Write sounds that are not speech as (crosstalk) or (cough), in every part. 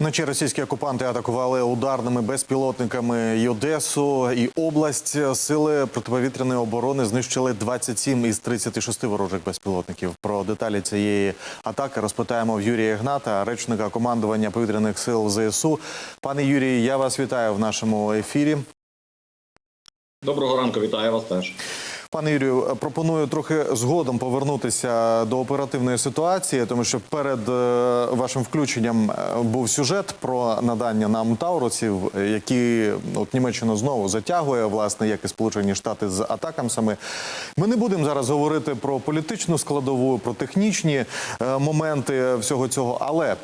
Вночі російські окупанти атакували ударними безпілотниками і Одесу і область. Сили протиповітряної оборони знищили 27 із 36 ворожих безпілотників. Про деталі цієї атаки розпитаємо в Юрія Гната, речника командування повітряних сил ЗСУ. Пане Юрій, я вас вітаю в нашому ефірі. Доброго ранку, вітаю вас теж. Пане Юрію, пропоную трохи згодом повернутися до оперативної ситуації, тому що перед е, вашим включенням е, був сюжет про надання нам таурусів, е, які от Німеччина знову затягує, власне, як і Сполучені Штати з атакамсами. Ми не будемо зараз говорити про політичну складову, про технічні е, моменти всього цього, але.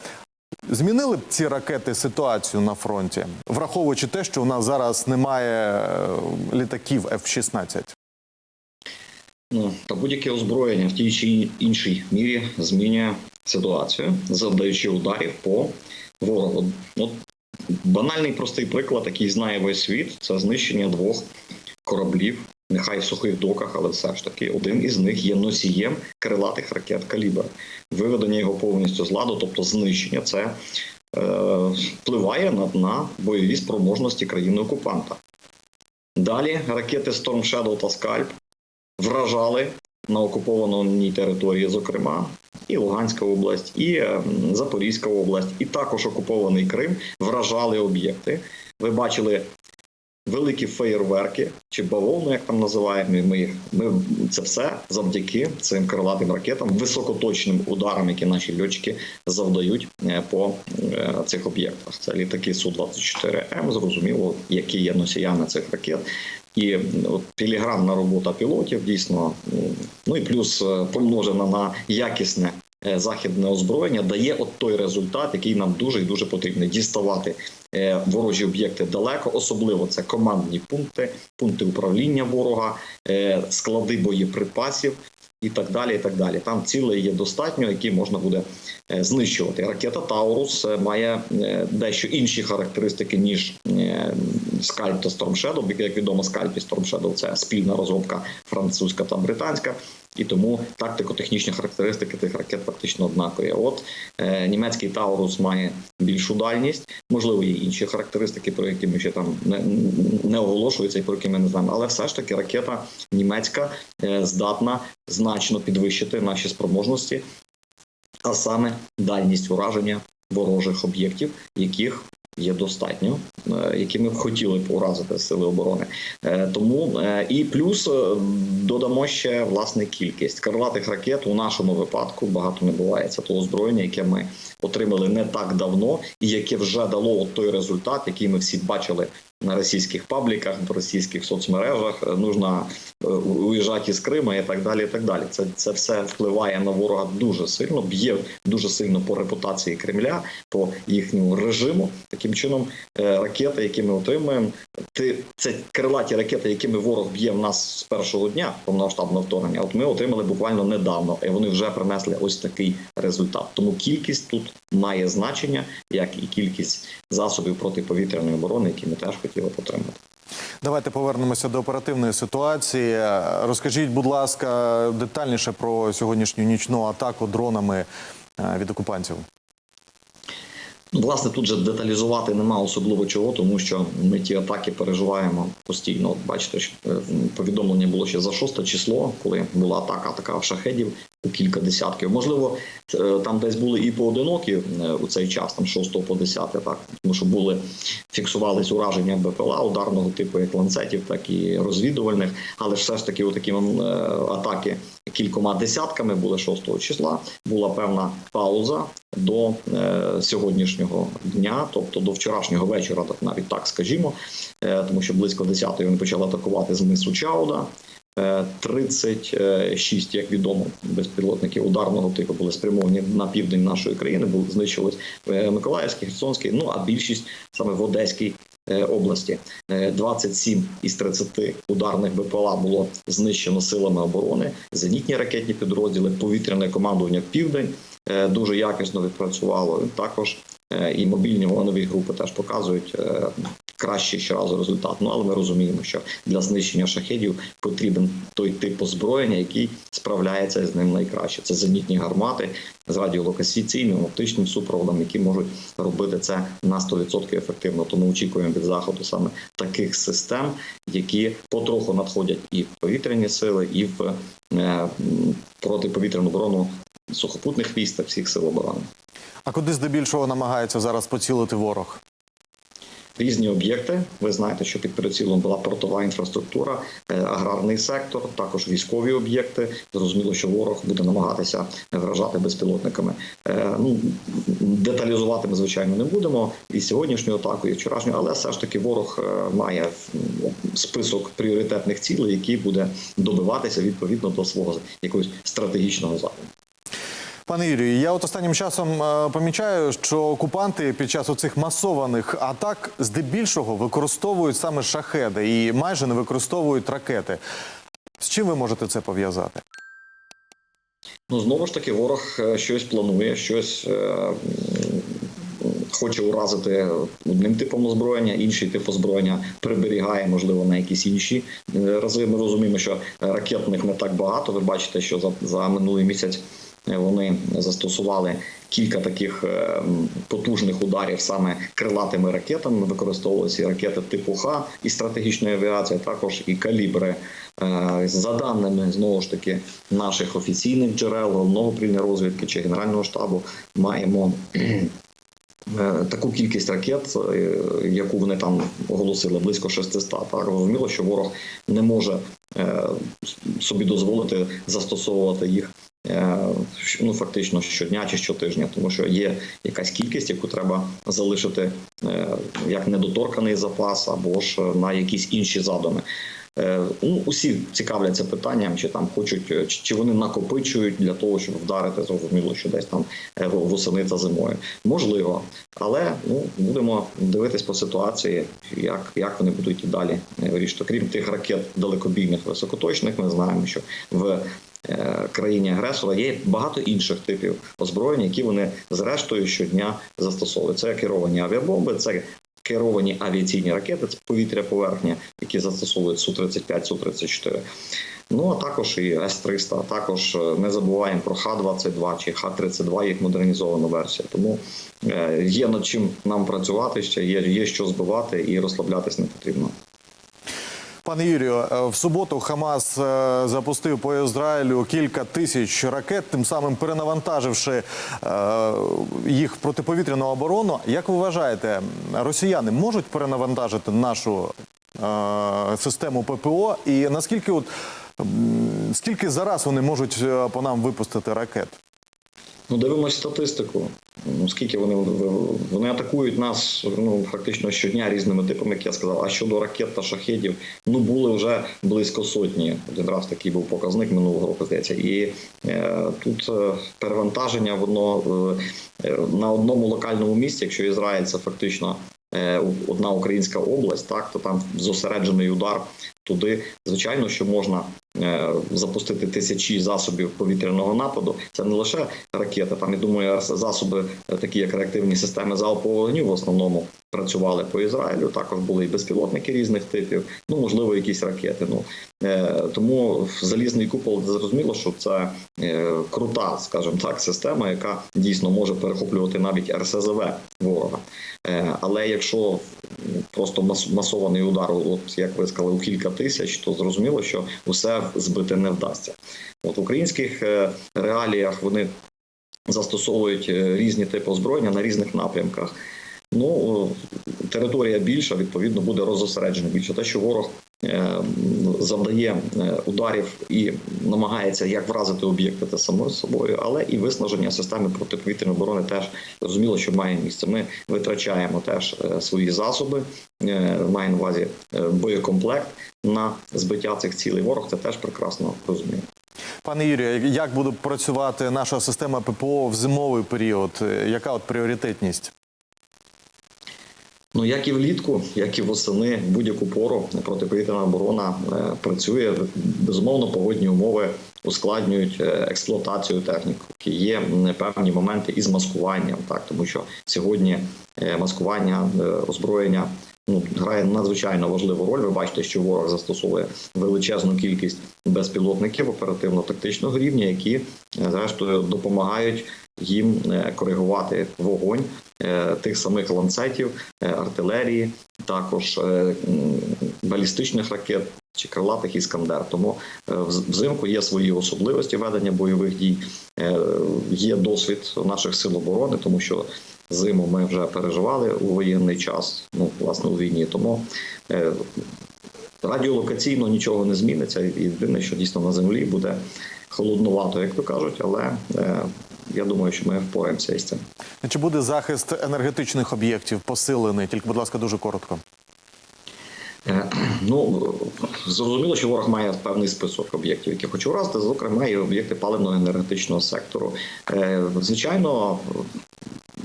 Змінили б ці ракети ситуацію на фронті, враховуючи те, що у нас зараз немає е, літаків F-16? Ну та будь-яке озброєння в тій чи іншій мірі змінює ситуацію, завдаючи ударів по ворогу. От банальний простий приклад, який знає весь світ, це знищення двох кораблів. Нехай в сухих доках, але все ж таки один із них є носієм крилатих ракет калібр. Виведення його повністю з ладу, тобто знищення, це е, впливає на, на бойові спроможності країни окупанта. Далі ракети Storm Shadow та Scalp вражали на окупованій території, зокрема, і Луганська область, і е, Запорізька область, і також окупований Крим вражали об'єкти. Ви бачили великі феєрверки чи бавовну, як там називаємо. Ми їх ми це все завдяки цим крилатим ракетам, високоточним ударам, які наші льотчики завдають е, по е, цих об'єктах. Це літаки су 24 М. Зрозуміло, які є носіями цих ракет. І от філігранна робота пілотів дійсно, ну і плюс е, помножена на якісне е, західне озброєння, дає от той результат, який нам дуже і дуже потрібний діставати е, ворожі об'єкти далеко, особливо це командні пункти, пункти управління ворога, склади боєприпасів. І так далі, і так далі. Там цілей є достатньо, які можна буде е, знищувати. Ракета Таурус е, має е, дещо інші характеристики ніж Скальп та Storm. Як відомо, Скальп і Storm це спільна розробка французька та британська, і тому тактико-технічні характеристики тих ракет фактично однакові. От е, німецький Таурус має більшу дальність, можливо, є інші характеристики, про які ми ще там не, не оголошуються і про які ми не знаємо. Але все ж таки ракета німецька е, здатна значно підвищити наші спроможності, а саме дальність ураження ворожих об'єктів, яких є достатньо, е, які ми б хотіли б уразити сили оборони. Е, Тому е, і плюс додамо ще власне кількість крилатих ракет у нашому випадку багато не буває. Це то озброєння, яке ми отримали не так давно, і яке вже дало той результат, який ми всі бачили на російських пабліках, в російських соцмережах. Е, Нужно е, уїжджати з Крима і так далі. І так далі. Це це все впливає на ворога дуже сильно, б'є дуже сильно по репутації Кремля, по їхньому режиму. Таким чином, е, ракети, які ми отримуємо, ти це крилаті ракети, якими ворог б'є в нас з першого дня повномасштабного вторгнення. От ми отримали буквально недавно, і вони вже принесли ось такий результат. Тому кількість тут має значення, як і кількість засобів протиповітряної оборони, які ми теж хотіли б отримати. Давайте повернемося до оперативної ситуації. Розкажіть, будь ласка, детальніше про сьогоднішню нічну атаку дронами е, від окупантів. Ну, Власне, тут же деталізувати нема особливо чого, тому що ми ті атаки переживаємо постійно. От бачите, е, повідомлення було ще за 6 число, коли була атака така шахедів у кілька десятків. Можливо, е, там десь були і поодинокі е, у цей час, там 6 по 10, так тому що були фіксувались ураження БПЛА ударного типу, як ланцетів, так і розвідувальних. Але все ж таки, отакі е, атаки кількома десятками були 6 числа. Була певна пауза до сьогоднішнього дня, тобто до вчорашнього вечора, так навіть так скажімо, тому що близько 10-ї вони почали атакувати з мису Чауда. Е, 36, як відомо, безпілотників ударного типу були спрямовані на південь нашої країни, були знищились в Миколаївській, Херсонській, ну а більшість саме в Одеській е, області. Е, 27 із 30 ударних БПЛА було знищено силами оборони, зенітні ракетні підрозділи, повітряне командування Південь е, дуже якісно відпрацювало. Також е, і мобільні вогневі групи теж показують е, кращий щоразу результат. Ну але ми розуміємо, що для знищення шахедів потрібен той тип озброєння, який справляється з ним найкраще. Це зенітні гармати з радіолокаційним оптичним супроводом, які можуть робити це на 100% ефективно. Тому очікуємо від заходу саме таких систем, які потроху надходять і в повітряні сили, і в е, протиповітряну оборону сухопутних військ та всіх сил оборони. А куди здебільшого намагається зараз поцілити ворог? Різні об'єкти. Ви знаєте, що під прицілом була портова інфраструктура, е, аграрний сектор, також військові об'єкти. Зрозуміло, що ворог буде намагатися вражати безпілотниками. Е, Ну деталізувати ми звичайно не будемо і сьогоднішню атаку, і вчорашню, але все ж таки ворог е, має список пріоритетних цілей, які буде добиватися відповідно до свого якогось стратегічного задуму. Пане Юрію, я от останнім часом е, помічаю, що окупанти під час оцих масованих атак здебільшого використовують саме шахеди і майже не використовують ракети. З чим ви можете це пов'язати? Ну знову ж таки, ворог е, щось планує, щось е, хоче уразити одним типом озброєння, інший тип озброєння приберігає, можливо, на якісь інші рази. Ми розуміємо, що ракетних не так багато. Ви бачите, що за, за минулий місяць. Вони застосували кілька таких е, потужних ударів саме крилатими ракетами. Використовувалися ракети типу Х і стратегічної авіації, також і калібри. Е, За даними знову ж таки наших офіційних джерел, головного управління розвідки чи генерального штабу, маємо (clears throat) е, таку кількість ракет, яку вони там оголосили, близько 600. Так розуміло, що ворог не може собі дозволити застосовувати їх. Е, Ну, фактично щодня чи щотижня, тому що є якась кількість, яку треба залишити е, як недоторканий запас, або ж на якісь інші задуми. Е, Ну, усі цікавляться питанням, чи там хочуть, е, чи вони накопичують для того, щоб вдарити зрозуміло, що десь там е, восени та зимою. Можливо, але ну будемо дивитись по ситуації, як, як вони будуть і далі е, вирішити. Крім тих ракет далекобійних високоточних, ми знаємо, що в е, країні агресора є багато інших типів озброєння, які вони зрештою щодня застосовують. Це керовані авіабомби, це керовані авіаційні ракети, це повітря поверхня, які застосовують Су-35, Су-34. Ну а також і С-300, а також е, не забуваємо про Х-22 чи Х-32, їх модернізована версія. Тому е, є над чим нам працювати ще, є, є що збивати і розслаблятись не потрібно. Пане Юрію, е, в суботу Хамас е, запустив по Ізраїлю кілька тисяч ракет, тим самим перенавантаживши е, їх протиповітряну оборону. Як ви вважаєте, росіяни можуть перенавантажити нашу систему ППО? І наскільки от скільки зараз вони можуть по нам випустити ракет? Ну, дивимося статистику. Ну, скільки вони вони атакують нас ну фактично щодня різними типами, як я сказав. А щодо ракет та шахедів, ну були вже близько сотні. Один раз такий був показник минулого року. Здається, і е, тут е, перевантаження воно е, на одному локальному місці, якщо Ізраїль це фактично. е, Одна українська область, так то там зосереджений удар туди. Звичайно, що можна запустити тисячі засобів повітряного нападу. Це не лише ракети. Там я думаю, засоби, е, такі як реактивні системи залпового вогню, в основному працювали по Ізраїлю. Також були і безпілотники різних типів. Ну можливо, якісь ракети. Ну е, тому залізний купол зрозуміло, що це е, крута, скажімо так, система, яка дійсно може перехоплювати навіть РСЗВ ворога. Е, але якщо просто мас- масований удар, от як ви сказали, у кілька тисяч, то зрозуміло, що усе збити не вдасться. От в українських е, реаліях вони застосовують е, різні типи озброєння на різних напрямках. Ну територія більша, відповідно, буде розосереджена більше. Те, що ворог е, завдає е, ударів і намагається як вразити об'єкти, це само собою, але і виснаження системи протиповітряної оборони теж зрозуміло, що має місце. Ми витрачаємо теж е, свої засоби, е, маю на увазі е, боєкомплект на збиття цих цілей. Ворог це теж прекрасно розуміє. Пане Юрію, як буде працювати наша система ППО в зимовий період? Е, Яка от пріоритетність? Ну як і влітку, як і восени, будь-яку пору протиповітряна оборона е, працює. Безумовно, погодні умови ускладнюють е, експлуатацію техніки. Є певні моменти із маскуванням, так тому що сьогодні е, маскування озброєння ну, грає надзвичайно важливу роль. Ви бачите, що ворог застосовує величезну кількість безпілотників оперативно-тактичного рівня, які зрештою допомагають їм е, коригувати вогонь е, тих самих ланцетів, е, артилерії, також балістичних ракет чи крилатих іскандер. Тому взимку є свої особливості ведення бойових дій, є досвід наших сил оборони, тому що зиму ми вже переживали у воєнний час, ну власне у війні. Тому радіолокаційно нічого не зміниться. Єдине, що дійсно на землі буде холоднувато, як то кажуть, але я думаю, що ми впораємося із цим. Чи буде захист енергетичних об'єктів посилений? Тільки, будь ласка, дуже коротко. Е, Ну зрозуміло, що ворог має певний список об'єктів, які хоче вразити, зокрема і об'єкти паливно-енергетичного сектору. Е, Звичайно,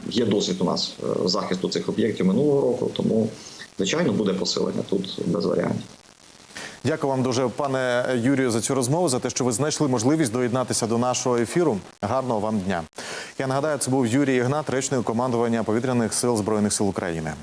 є досвід у нас е, захисту цих об'єктів минулого року, тому звичайно буде посилення тут без варіантів. Дякую вам дуже, пане Юрію, за цю розмову, за те, що ви знайшли можливість доєднатися до нашого ефіру. Гарного вам дня. Я нагадаю, це був Юрій Ігнат, речник командування повітряних сил збройних сил України.